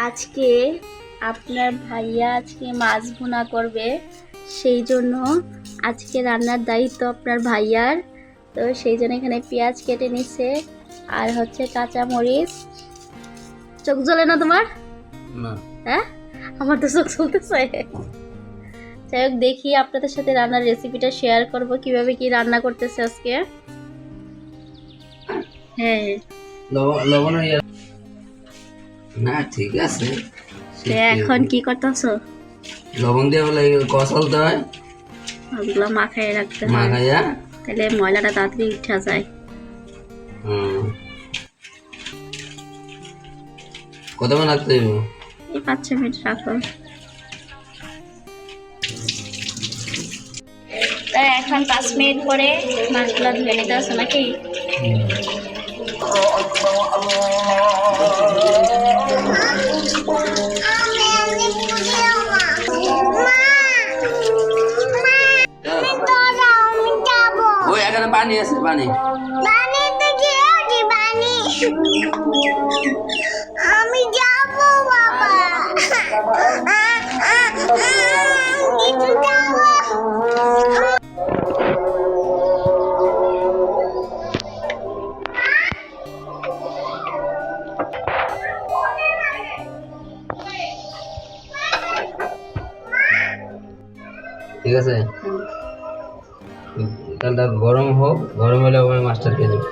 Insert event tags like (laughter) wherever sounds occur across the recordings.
আজকে আপনার ভাইয়া আজকে মাছ ভুনা করবে সেই জন্য আজকে রান্নার দায়িত্ব আপনার ভাইয়ার। তো সেই জন্য এখানে পেঁয়াজ কেটে নিচ্ছে আর হচ্ছে কাঁচা মরিচ চোখ জ্বলে না তোমার? হ্যাঁ? আমার তো চোখ চলতেছে যাই হোক দেখি আপনাদের সাথে রান্নার রেসিপিটা শেয়ার করব কীভাবে কি রান্না করতেছে আজকে। হ্যাঁ। লবণ। না ঠিক আছে। তো এখন কি করতেছো? লবণ দিয়ে বলে কষালতে হয়। ওগুলো মাখায় রাখতে হয়। মাখাইয়া। তাহলে ময়লাটা তাড়াতাড়ি উঠা যায়। হুম। কতক্ষণ রাখতে হইব? এই পাঁচ ছ মিনিট রাখো। এখন পাঁচ মিনিট পরে মাছগুলো ধুয়ে নিতে আসো নাকি? পানি আছে পানি আমি যাব বাবা। ঠিক আছে? তেলটা গরম হোক গরম হলে ওখানে মাছটা খেয়ে দেবে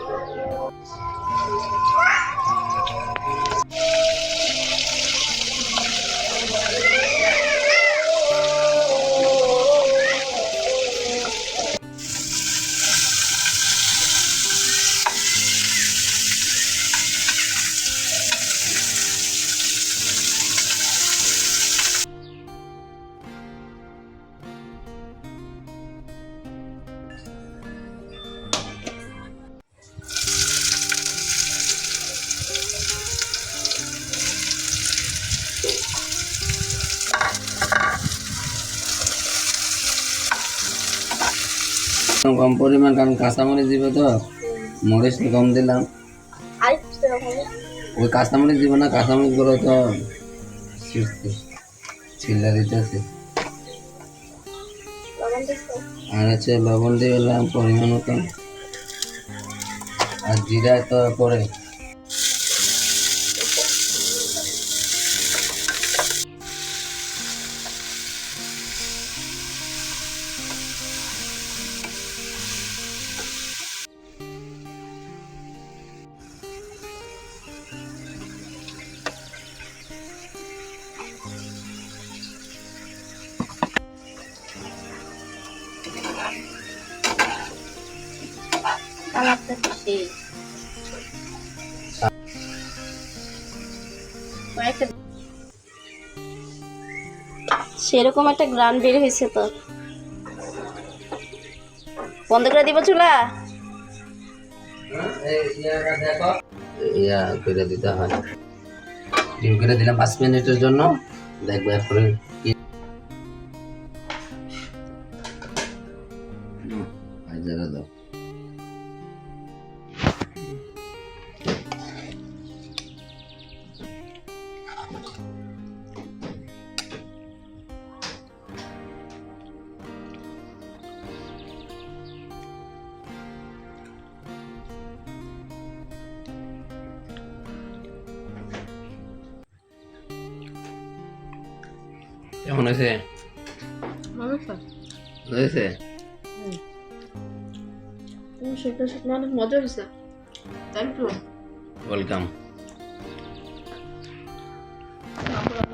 কম পরিমাণ কারণ কাঁচামরিচ দিব তো। মরিচ কম দিলাম। আর ওই কাঁচামরিচ দিব না কাঁচামরিচগুলো তো ছিল্লা দিতেছে আর হচ্ছে লবণ দিয়ে দিলাম পরিমাণ মতন। আর জিরা তো পরে। সেরকম একটা গ্রান বের হয়েছে তো। বন্ধ করে দিব চুলা? করে দিতে হয়। ডিম করে দিলাম পাঁচ মিনিটের জন্য। দেখব এরপরে কি হুম, আর জায়গা দাও কেমন হয়েছে হয়েছে শুকনো শুকনো অনেক মজা হয়েছে। তাই তো? ওয়েলকাম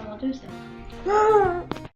মজা হয়েছে। (laughs)